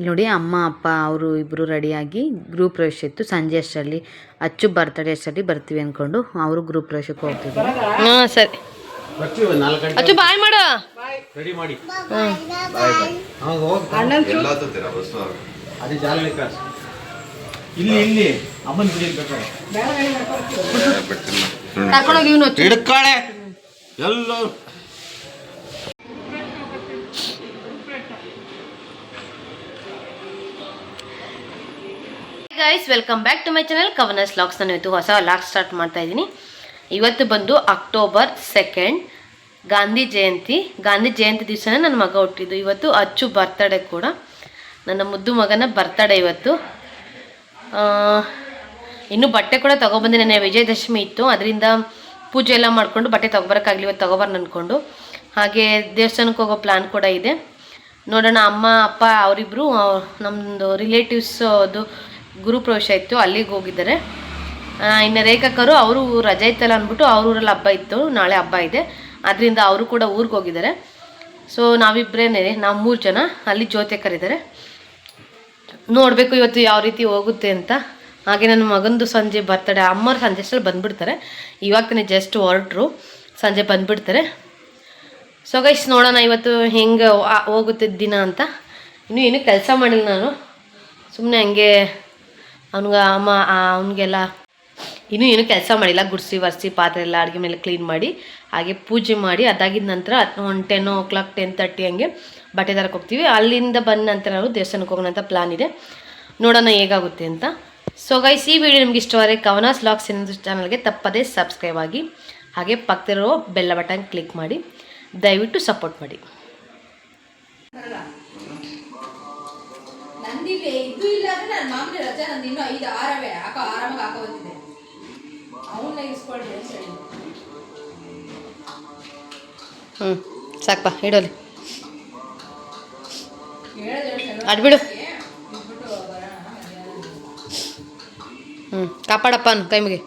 ಇಲ್ಲಿ ನೋಡಿ ಅಮ್ಮ ಅಪ್ಪ ಅವರು ಇಬ್ಬರು ರೆಡಿಯಾಗಿ ಗೃಹ ಪ್ರವೇಶ ಇತ್ತು. ಸಂಜೆ ಅಷ್ಟರಲ್ಲಿ ಅಚ್ಚು ಬರ್ತಡೇ ಅಷ್ಟರಲ್ಲಿ ಬರ್ತೀವಿ ಅಂದ್ಕೊಂಡು ಅವರು ಗೃಹ ಪ್ರವೇಶಕ್ಕೆ ಹೋಗ್ತಿದ್ರು. ಹಾಂ ಸರಿ. ಅಚ್ಚು ಬಾಯ್ ಮಾಡು. ರೆಡಿ ಮಾಡಿ. ಇಲ್ಲಿ ಇಲ್ಲಿ. ಅಮ್ಮನ ಕರ್ಕೊಂಡೋಗಿ ಇವನು guys welcome back to my channel Kavana's vlogs ನಾನು ಇವತ್ತು ಹೊಸ ಲಾಕ್ ಸ್ಟಾರ್ಟ್ ಮಾಡ್ತಾ ಇದ್ದೀನಿ. ಇವತ್ತು ಬಂದು ಅಕ್ಟೋಬರ್ ಸೆಕೆಂಡ್ ಗಾಂಧಿ ಜಯಂತಿ. ಗಾಂಧಿ ಜಯಂತಿ ದಿವಸನೇ ನನ್ನ ಮಗ ಹುಟ್ಟಿದ್ದು. ಇವತ್ತು ಅಚ್ಚು ಬರ್ತಡೇ ಕೂಡ. ನನ್ನ ಮುದ್ದು ಮಗನ ಬರ್ತಡೇ ಇವತ್ತು. ಇನ್ನೂ ಬಟ್ಟೆ ಕೂಡ ತೊಗೊಬಂದೆ ನೆನೆ ವಿಜಯದಶಮಿ ಇತ್ತು. ಅದರಿಂದ ಪೂಜೆ ಎಲ್ಲ ಮಾಡಿಕೊಂಡು ಬಟ್ಟೆ ತೊಗೊಬರೋಕ್ಕಾಗಲಿ ಇವತ್ತು ತೊಗೊಬಾರ್ದು ಅಂದ್ಕೊಂಡು ಹಾಗೆ ದೇವಸ್ಥಾನಕ್ಕೆ ಹೋಗೋ ಪ್ಲ್ಯಾನ್ ಕೂಡ ಇದೆ. ನೋಡೋಣ, ಅಮ್ಮ, ಅಪ್ಪ ಅವರಿಬ್ಬರು ನಮ್ಮದು ರಿಲೇಟಿವ್ಸ್ ಅದು ಗುರುಪ್ರವೇಶ ಇತ್ತು, ಅಲ್ಲಿಗೆ ಹೋಗಿದ್ದಾರೆ. ಇನ್ನು ರೇಖಕರು ಅವರು ರಜೆ ಇತ್ತಲ್ಲ ಅಂದ್ಬಿಟ್ಟು ಅವ್ರ ಊರಲ್ಲಿ ಹಬ್ಬ ಇತ್ತು, ನಾಳೆ ಹಬ್ಬ ಇದೆ. ಅದರಿಂದ ಅವರು ಕೂಡ ಊರಿಗೆ ಹೋಗಿದ್ದಾರೆ. ಸೊ ನಾವಿಬ್ಬರೇನೆ ನಾವು ಮೂರು ಜನ, ಅಲ್ಲಿ ಜೊತೆ ಕರಿದ್ದಾರೆ ನೋಡಬೇಕು ಇವತ್ತು ಯಾವ ರೀತಿ ಹೋಗುತ್ತೆ ಅಂತ. ಹಾಗೆ ನನ್ನ ಮಗಂದು ಸಂಜೆ ಬರ್ತಡೆ ಅಮ್ಮವ್ರು ಸಂಜೆ ಅಷ್ಟರಲ್ಲಿ ಬಂದುಬಿಡ್ತಾರೆ. ಇವಾಗ ತಾನೇ ಜಸ್ಟ್ ಹೊರಟ್ರು, ಸಂಜೆ ಬಂದುಬಿಡ್ತಾರೆ. ಸೊ ಗೈಸ್ ನೋಡೋಣ ಇವತ್ತು ಹೆಂಗೆ ಹೋಗುತ್ತೆ ದಿನ ಅಂತ. ಇನ್ನೂ ಏನೂ ಕೆಲಸ ಮಾಡಿಲ್ಲ ನಾನು. ಸುಮ್ಮನೆ ಹಂಗೆ ಅವ್ನಿಗೆ ಅಮ್ಮ ಅವನಿಗೆಲ್ಲ ಇನ್ನೂ ಏನೂ ಕೆಲಸ ಮಾಡಿಲ್ಲ. ಗುಡಿಸಿ ಒರೆಸಿ ಪಾತ್ರೆ ಎಲ್ಲ ಅಡುಗೆ ಮೇಲೆ ಕ್ಲೀನ್ ಮಾಡಿ, ಹಾಗೆ ಪೂಜೆ ಮಾಡಿ, ಅದಾಗಿದ ನಂತರ ಒಂದು ten o'clock ten thirty ಹಂಗೆ ಬಟ್ಟೆ ತರಕ್ಕೆ ಹೋಗ್ತೀವಿ. ಅಲ್ಲಿಂದ ಬಂದ ನಂತರ ನಾವು ದೇವಸ್ಥಾನಕ್ಕೆ ಹೋಗೋಣ ಅಂತ ಪ್ಲ್ಯಾನ್ ಇದೆ. ನೋಡೋಣ ಹೇಗಾಗುತ್ತೆ ಅಂತ. ಸೊ ಗೈಸ್ ಈ ವಿಡಿಯೋ ನಿಮ್ಗೆ ಇಷ್ಟವಾದರೆ ಕವನಾಸ್ ಲಾಕ್ಸ್ ಇನ್ನೊಂದು ಚಾನಲ್ಗೆ ತಪ್ಪದೇ ಸಬ್ಸ್ಕ್ರೈಬ್ ಆಗಿ, ಹಾಗೆ ಪಕ್ಕದಲ್ಲಿರೋ ಬೆಲ್ಲ ಬಟನ್ ಕ್ಲಿಕ್ ಮಾಡಿ, ದಯವಿಟ್ಟು ಸಪೋರ್ಟ್ ಮಾಡಿ. ನಂದಿಲ್ಲಿ ಇದು ಇಲ್ಲ ಅಂದ್ರೆ ನಾನು ಮಾಮೂಲಿ ರಜಾ ನಂದು ಇನ್ನೂ ಐದು ಆರವೇ ಹಾಕೋ ಆರಾಮಾಗಿ ಹಾಕೋ ಬಂದಿದ್ದೆ ಅವನ್ನ ಇಸ್ಕೊಳ್ರಿ ಅಂತ ಹೇಳಿ. ಹ್ಞೂ ಸಾಕಪ್ಪ ಇಡೋಲಿ. ಅಡ್ಬಿಡು ಹ್ಞೂ ಕಾಪಾಡಪ್ಪ ಅನ್ ಕೈಮಿಗೆ ಮುಗಿ.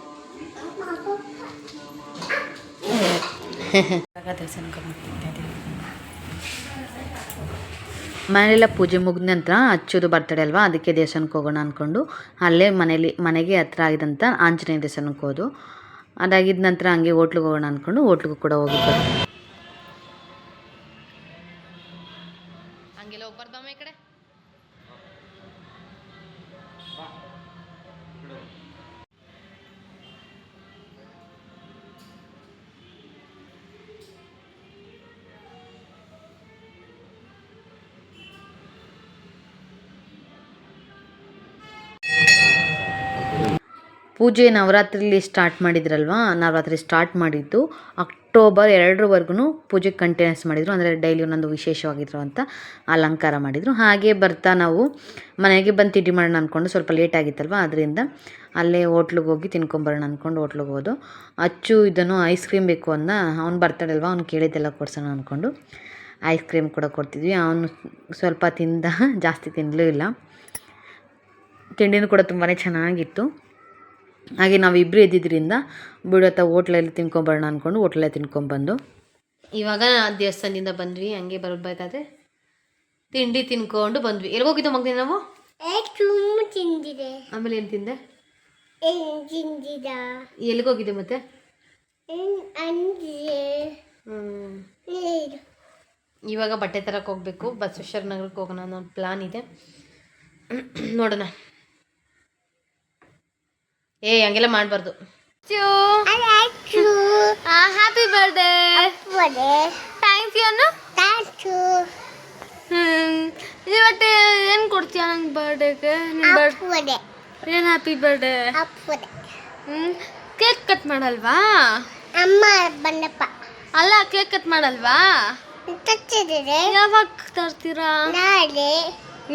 ಮನೆಯೆಲ್ಲ ಪೂಜೆ ಮುಗಿದ ನಂತರ ಅಚ್ಚುದು ಬರ್ತಡೆ ಅಲ್ವಾ? ಅದಕ್ಕೆ ದೇವಸ್ಥಾನಕ್ಕೆ ಹೋಗೋಣ ಅಂದ್ಕೊಂಡು ಅಲ್ಲೇ ಮನೇಲಿ ಮನೆಗೆ ಹತ್ರ ಆಗಿದಂಥ ಆಂಜನೇಯ ದೇವಸ್ಥಾನಕ್ಕೆ ಹೋದು. ಅದಾಗಿದ ನಂತರ ಹಂಗೆ ಹೋಟ್ಲಿಗೆ ಹೋಗೋಣ ಅಂದ್ಕೊಂಡು ಹೋಟ್ಲಿಗೂ ಕೂಡ ಹೋಗಿದ್ದು. ಹಂಗೆಲ್ಲ ಹೋಗ್ಬಾರ್ದಮ್ಮ ಈ ಕಡೆ. ಪೂಜೆ ನವರಾತ್ರಿಲಿ ಸ್ಟಾರ್ಟ್ ಮಾಡಿದ್ರಲ್ವಾ? ನವರಾತ್ರಿ ಸ್ಟಾರ್ಟ್ ಮಾಡಿದ್ದು ಅಕ್ಟೋಬರ್ ಎರಡರವರೆಗೂ ಪೂಜೆ ಕಂಟಿನ್ಯೂಸ್ ಮಾಡಿದರು. ಅಂದರೆ ಡೈಲಿ ಒಂದೊಂದು ಅಂತ ಅಲಂಕಾರ ಮಾಡಿದರು. ಹಾಗೆ ಬರ್ತಾ ನಾವು ಮನೆಗೆ ಬಂದು ತಿಂಡಿ ಮಾಡೋಣ ಅಂದ್ಕೊಂಡು ಸ್ವಲ್ಪ ಲೇಟ್ ಆಗಿತ್ತಲ್ವ? ಅದರಿಂದ ಅಲ್ಲೇ ಹೋಟ್ಲಿಗೆ ಹೋಗಿ ತಿನ್ಕೊಂಬರೋಣ ಅಂದ್ಕೊಂಡು ಹೋಟ್ಲಿಗೆ ಹೋದು. ಅಚ್ಚು ಇದನ್ನು ಐಸ್ ಕ್ರೀಮ್ ಬೇಕು ಅಂದ ಅವ್ನು ಬರ್ತಾಡಲ್ವ ಅವ್ನು ಕೇಳಿದ್ದೆಲ್ಲ ಕೊಡ್ಸೋಣ ಅಂದ್ಕೊಂಡು ಐಸ್ ಕ್ರೀಮ್ ಕೂಡ ಕೊಡ್ತಿದ್ವಿ. ಅವನು ಸ್ವಲ್ಪ ತಿಂದ, ಜಾಸ್ತಿ ತಿನ್ನಲೂ ಇಲ್ಲ. ತಿಂಡಿನೂ ಕೂಡ ತುಂಬಾ ಚೆನ್ನಾಗಿತ್ತು. ಹಾಗೆ ನಾವಿಬ್ಬರು ಇದ್ದಿದ್ದರಿಂದ ಬಿಡತ್ತ ಹೋಟ್ಲಲ್ಲಿ ತಿನ್ಕೊಂಬರೋಣ ಅಂದ್ಕೊಂಡು ಹೋಟ್ಲಲ್ಲೇ ತಿನ್ಕೊಂಬಂದು ಇವಾಗ ದೇವಸ್ಥಾನದಿಂದ ಬಂದ್ವಿ ಹಂಗೆ ಬರಬೇಕಾದ್ರೆ ತಿಂಡಿ ತಿನ್ಕೊಂಡು ಬಂದ್ವಿ. ಎಲ್ಲಿ ಹೋಗಿದ್ದು ಮಗನೇ ನಾವು? ತಿಂದಿದೆ. ಆಮೇಲೆ ಏನು ತಿಂದೆ? ಏ ತಿಂದಿದ. ಎಲ್ಲಿಗೆ ಹೋಗಿದ್ದೆ ಮತ್ತೆ. ಇವಾಗ ಬಟ್ಟೆ ತರಕ್ಕೆ ಹೋಗ್ಬೇಕು. ಬಸವೇಶ್ವರ ನಗರಕ್ಕೆ ಹೋಗೋಣ ಅನ್ನೋ ಪ್ಲಾನ್ ಇದೆ. ನೋಡೋಣ. ಏ ಹಂಗೆಲ್ಲ ಮಾಡಬಾರ್ದು. ಹ್ಯಾಪಿ ಬರ್ಡೇ ಥ್ಯಾಂಕ್ ಯು ಅನ್ನು. ತಾಚು ಇವತ್ತು ಏನು ಕೊಡ್ತೀಯ ನನ್ನ ಬರ್ಡೇಗೆ ಏನು ಹ್ಯಾಪಿ ಬರ್ಡೇ ಅಪ್ಪಡೆ ಕೇಕ್ ಕಟ್ ಮಾಡಲ್ವಾ? ಅಮ್ಮ ಬಂದಪ್ಪ. ಅಲ್ಲ ಕೇಕ್ ಕಟ್ ಮಾಡಲ್ವಾ? ಯಾವಾಗ ತರ್ತೀರಾ? ನಾಳೆ.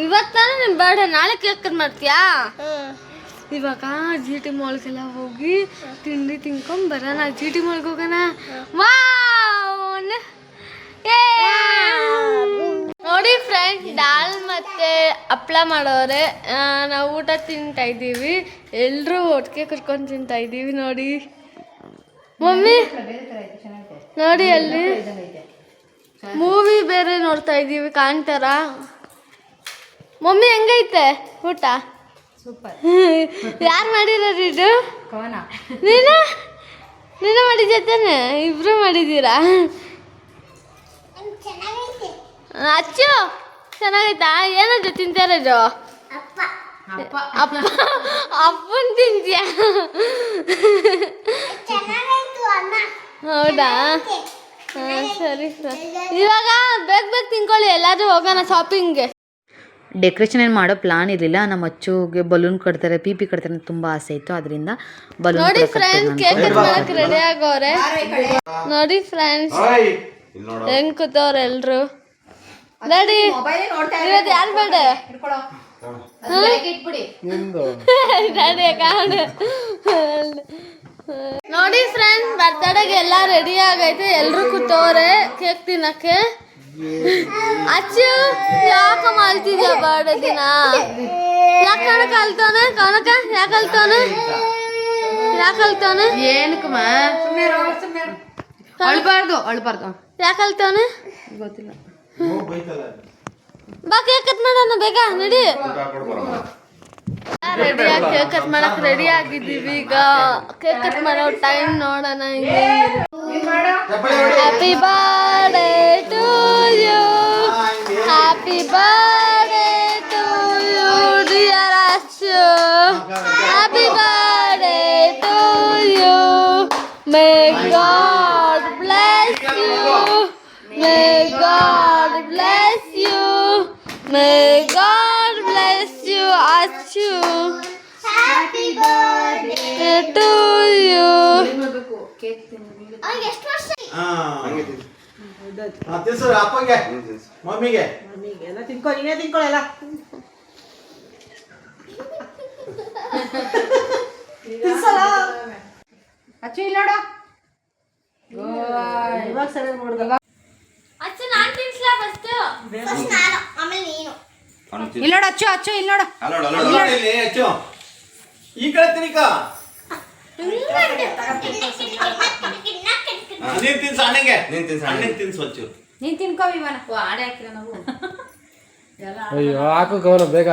ಇವತ್ತಾನೆ ನಿನ್ನ ಬರ್ಡೇ ನಾಳೆ ಕೇಕ್ ಕಟ್ ಮಾಡ್ತೀಯಾ? ಹ್ಮ್. ಇವಾಗ ಜಿ ಟಿ ಮಾಲ್ಗೆಲ್ಲ ಹೋಗಿ ತಿಂಡಿ ತಿನ್ಕೊಂಡ್ ಬರೋಣ. ಜಿ ಟಿ ಮಾಲ್ಗೆ ಹೋಗೋಣ! ನೋಡಿ ಫ್ರೆಂಡ್ ಡಾಲ್ ಮತ್ತೆ ಹಪ್ಳ ಮಾಡೋರೆ. ನಾವು ಊಟ ತಿಂತಾ ಇದ್ದೀವಿ. ಎಲ್ಲರೂ ಒಟ್ಟಿಗೆ ಕುತ್ಕೊಂಡು ತಿಂತಾ ಇದ್ದೀವಿ ನೋಡಿ. ಮಮ್ಮಿ ನೋಡಿ ಅಲ್ಲಿ ಮೂವಿ ಬೇರೆ ನೋಡ್ತಾ ಇದ್ದೀವಿ ಕಾಣ್ತಾರ? ಮಮ್ಮಿ ಹೆಂಗೈತೆ ಊಟ? ಸೂಪರ್ ಯಾರು ಮಾಡಿರೋದು ಇದು? ನೀನು? ನೀನು ಮಾಡಿದ್ಯಾ ತಾನೆ ಇಬ್ರು ಮಾಡಿದ್ದೀರಾ? ಅಚ್ಚು ಚೆನ್ನಾಗೈತಾ? ಏನದು ತಿಂತಾರದು ಅಪ್ಪ. ಅಪ್ಪ. ಅಪ್ಪನ್ ತಿಂತ್ಯಾ ಹೌದಾ? ಹಾ, ಸರಿ ಸರ್. ಇವಾಗ ಬೇಗ ಬೇಗ ತಿನ್ಕೊಳ್ಳಿ ಎಲ್ಲಾದ್ರೂ ಹೋಗೋಣ ಶಾಪಿಂಗ್ಗೆ ಡೆಕೋರೇಷನ್ ಏನು ಮಾಡೋ ಪ್ಲಾನ್ ಇರಲಿಲ್ಲ. ನಮ್ಮ ಅಚ್ಚುಗೆ ಬಲೂನ್ ಕಟ್ತಾರೆ ಪಿ ಪಿ ಕಟ್ತಾರೆ ಅಂತ ತುಂಬ ಆಸೆ ಇತ್ತು. ಅದರಿಂದ ಬಲೂನ್ ನೋಡಿ ಫ್ರೆಂಡ್ಸ್ ಕೇಕ್ ಕಟ್ ಮಾಡಕ್ ರೆಡಿ ಆಗೋರೆ. ನೋಡಿ ಫ್ರೆಂಡ್ಸ್ ಹಾಯ್ ಇಲ್ಲಿ ನೋಡು. ಹೆಂಗ್ ಕೂತವ್ರೆ ಎಲ್ರು? ನೋಡಿ. ಮೊಬೈಲ್ ನೋಡ್ತಾ ಇವತ್ತು ಯಾರು ಬೇಡ ನೋಡಿ ಫ್ರೆಂಡ್ಸ್ ಬರ್ತಡೆಗೆ ಎಲ್ಲ ರೆಡಿ ಆಗೈತೆ ಎಲ್ರು ಕೂತವ್ರೆ ಕೇಕ್ ತಿನ್ನಕ್ಕೆ. ಅಚ್ಚು ಯಾಕ ಮಾಡ್ತಿದ್ಯಾ ಬಾಡ ದಿನ? ಯಾಕೆ ಕಣಕ ಅಲ್ತಾನೆ? ಕಣಕ ಯಾಕೆ ಅಲ್ತಾನೆ? ಯಾಕೆ ಅಲ್ತಾನೆ? ಏನಕ್ಕಮ್ಮ ಅಳ್ಬಾರ್ದು ಅಳ್ಬಾರ್ದು. ಯಾಕೆ ಅಲ್ತಾನೆ? ಗೊತ್ತಿಲ್ಲ. ಬಾ ಕೇಕ್ ಕಟ್ ಮಾಡೋಣ ಬೇಗ ನಡಿ. ರೆಡಿ ಆಗಿ ಕೇಕ್ ಕಟ್ ಮಾಡಕ್ ರೆಡಿ ಆಗಿದ್ದೀವಿ ಈಗ? ಕೇಕ್ ಕಟ್ ಮಾಡೋ ಟೈಮ್ ನೋಡೋಣ happy birthday Happy birthday to you, dear Ashu. Happy birthday to you. May God bless you. May God bless you. May God bless you, Ashu. Happy birthday to you. You ಮಮ್ಮಿಗೆ. ಎಷ್ಟು ವರ್ಷ ಹಾ ತಿನ್ಸು ಅಪ್ಪಂಗೆ ಮಮ್ಮಿಗೆ ಅಚ್ಚು ಇಲ್ಲಿ ನೋಡು. ಅಚ್ಚು ನಾನು ತಿನ್ಸ್ಲಾ ಫಸ್ಟ್ ಫಸ್ಟ್ ನಾನು ಆಮೇಲೆ ನೀನು. ಇಲ್ಲಿ ನೋಡು ಅಚ್ಚು ಅಚ್ಚು ಇಲ್ಲಿ ನೋಡು. ನೋಡಿ ಇಲ್ಲಿ ಅಚ್ಚು. ಈ ಕಡೆ ತಿನ್ನಿಕ. ನೀನ್ ತಿನ್ಸು ಅಣ್ಣಂಗೆ. ನೀನ್ ತಿನ್ಸು ಅಣ್ಣಂಗೆ. ತಿನ್ಸು ಹಚ್ಚು ನೀನ್ ತಿನ್ಕೋ ಆಡೆ ನಾವು. ಅಯ್ಯೋ ಹಾಕು ಬೇಗ.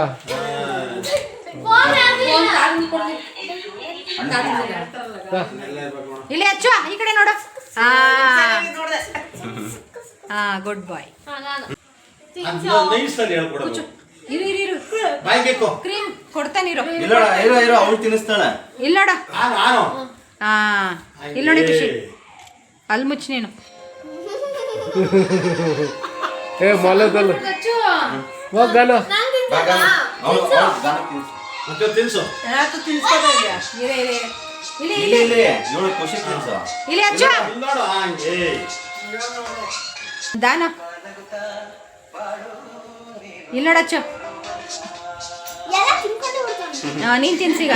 ಇಲ್ಲಿ ಹಚ್ಚು ಈ ಕಡೆ ನೋಡು. ಹಾ. ಗುಡ್ ಬಾಯ್ ಇರು ಇರು ಇರು. ಬಾಯ್ ಬೇಕು. ಕ್ರೀಮ್ ಕೊಡ್ತಾನೆ ಇರು. ಇಲ್ಲೋಡ ಇರೋ ಇರೋ ಅವ್ಳು ತಿನ್ನಿಸ್ತಾಳೆ. ಇಲ್ಲಿ ನೋಡು ನಾನು. ಹಾ. ಇಲ್ಲೋಡಿ ನೋಡಿ ಖುಷಿ ಅಲ್ಲಿ ಮುಚ್ಚು ನೀನು. ಏ ಮೊಲದಲ್ಲ. ಹೋಗಲ್ಲ ತಿನ್ಸು. ದಾನ. ಇಲ್ಲ ನೋಡಚ್ಚು ನೀನ್ ತಿನ್ಸೀಗ.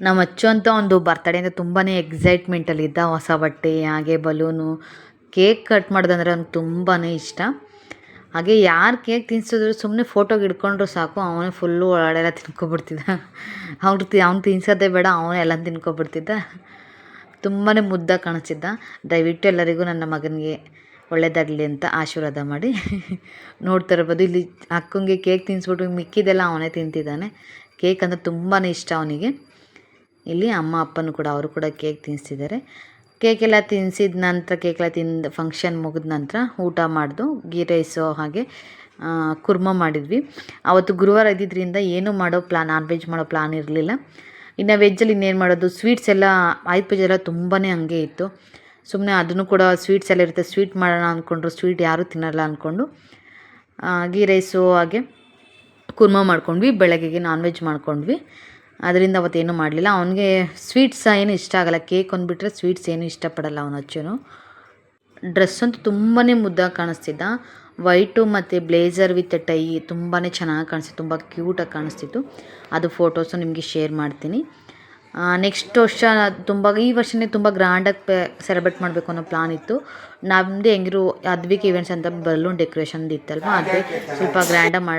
ನಮ್ಮ ಅಚ್ಚು ಅಂತ ಒಂದು ಬರ್ತಡೇ ಅಂದರೆ ತುಂಬಾ ಎಕ್ಸೈಟ್ಮೆಂಟಲ್ಲಿದ್ದ ಹೊಸ ಬಟ್ಟೆ ಹಾಗೆ ಬಲೂನು ಕೇಕ್ ಕಟ್ ಮಾಡೋದಂದ್ರೆ ಅವ್ನಿಗೆ ತುಂಬಾ ಇಷ್ಟ. ಹಾಗೆ ಯಾರು ಕೇಕ್ ತಿನ್ಸಿದ್ರು ಸುಮ್ಮನೆ ಫೋಟೋಗೆ ಹಿಡ್ಕೊಂಡ್ರು ಸಾಕು ಅವನೇ ಫುಲ್ಲು ಒಳಗಡೆಲ್ಲ ತಿನ್ಕೊಬಿಡ್ತಿದ್ದ. ಅವ್ರು ತಿ ಅವ್ನು ತಿನ್ಸೋದೇ ಬೇಡ ಅವನೇ ಎಲ್ಲ ತಿನ್ಕೊಬಿಡ್ತಿದ್ದ. ತುಂಬಾ ಮುದ್ದಾಗಿ ಕಾಣಿಸ್ತಿದ್ದ. ದಯವಿಟ್ಟು ಎಲ್ಲರಿಗೂ ನನ್ನ ಮಗನಿಗೆ ಒಳ್ಳೇದಾಗಲಿ ಅಂತ ಆಶೀರ್ವಾದ ಮಾಡಿ ನೋಡ್ತಾ ಇರ್ಬೋದು. ಇಲ್ಲಿ ಅಕ್ಕಂಗೆ ಕೇಕ್ ತಿನ್ನಿಸ್ಬಿಟ್ಟು ಮಿಕ್ಕಿದೆಲ್ಲ ಅವನೇ ತಿಂತಿದ್ದಾನೆ. ಕೇಕ್ ಅಂದರೆ ತುಂಬಾ ಇಷ್ಟ ಅವನಿಗೆ. ಇಲ್ಲಿ ಅಮ್ಮ, ಅಪ್ಪನೂ ಕೂಡ ಅವರು ಕೂಡ ಕೇಕ್ ತಿನ್ನಿಸ್ತಿದ್ದಾರೆ ಕೇಕೆಲ್ಲ ತಿನ್ನಿಸಿದ ನಂತರ ಕೇಕೆಲ್ಲ ತಿಂದು ಫಂಕ್ಷನ್ ಮುಗಿದ ನಂತರ ಊಟ ಮಾಡಿದು ಗೀ ರೈಸು ಹಾಗೆ ಕುರ್ಮ ಮಾಡಿದ್ವಿ. ಅವತ್ತು ಗುರುವಾರ ಇದ್ದಿದ್ದರಿಂದ ಏನೂ ಮಾಡೋ ಪ್ಲಾನ್ ನಾನ್ ವೆಜ್ ಮಾಡೋ ಪ್ಲಾನ್ ಇರಲಿಲ್ಲ. ಇನ್ನು ವೆಜ್ಜಲ್ಲಿ ಇನ್ನೇನು ಮಾಡೋದು? ಸ್ವೀಟ್ಸ್ ಎಲ್ಲ, ಆಯುಧ ಪೂಜೆ ಎಲ್ಲ ತುಂಬಾ ಹಂಗೆ ಇತ್ತು. ಸುಮ್ಮನೆ ಅದನ್ನು ಕೂಡ ಸ್ವೀಟ್ಸ್ ಎಲ್ಲ ಇರುತ್ತೆ. ಸ್ವೀಟ್ ಮಾಡೋಣ ಅಂದ್ಕೊಂಡ್ರು ಸ್ವೀಟ್ ಯಾರೂ ತಿನ್ನಲ್ಲ ಅಂದ್ಕೊಂಡು ಗೀ ರೈಸು ಹಾಗೆ ಕುರ್ಮ ಮಾಡ್ಕೊಂಡ್ವಿ, ಬೆಳಗ್ಗೆಗೆ ನಾನ್ ವೆಜ್ ಮಾಡ್ಕೊಂಡ್ವಿ. ಅದರಿಂದ ಅವತ್ತೇನು ಮಾಡಲಿಲ್ಲ. ಅವನಿಗೆ ಸ್ವೀಟ್ಸ್ ಏನು ಇಷ್ಟ ಆಗಲ್ಲ. ಕೇಕ್ ಅಂದ್ಬಿಟ್ರೆ ಸ್ವೀಟ್ಸ್ ಏನು ಇಷ್ಟಪಡಲ್ಲ ಅವನ ಅಚ್ಚನು. ಡ್ರೆಸ್ ಅಂತೂ ತುಂಬಾ ಮುದ್ದಾಗಿ ಕಾಣಿಸ್ತಿದ್ದ. ವೈಟು ಮತ್ತು ಬ್ಲೇಸರ್ ವಿತ್ ಟೈ ತುಂಬಾ ಚೆನ್ನಾಗಿ ಕಾಣಿಸ್ತಿತ್ತು. ತುಂಬ ಕ್ಯೂಟಾಗಿ ಕಾಣಿಸ್ತಿತ್ತು. ಅದು ಫೋಟೋಸು ನಿಮಗೆ ಶೇರ್ ಮಾಡ್ತೀನಿ. ನೆಕ್ಸ್ಟ್ ವರ್ಷ ತುಂಬ ಈ ವರ್ಷನೇ ತುಂಬ ಗ್ರ್ಯಾಂಡಾಗಿ ಸೆಲೆಬ್ರೇಟ್ ಮಾಡಬೇಕು ಅನ್ನೋ ಪ್ಲಾನ್ ಇತ್ತು. ನಮ್ಮದೇ ಹೆಂಗಿರು ಅದ್ವಿಕ್ ಈವೆಂಟ್ಸ್ ಅಂತ ಬಲೂನ್ ಡೆಕೋರೇಷನ್ ಇತ್ತಲ್ವ? ಅದೇ ಸ್ವಲ್ಪ ಗ್ರ್ಯಾಂಡಾಗಿ ಮಾಡಿ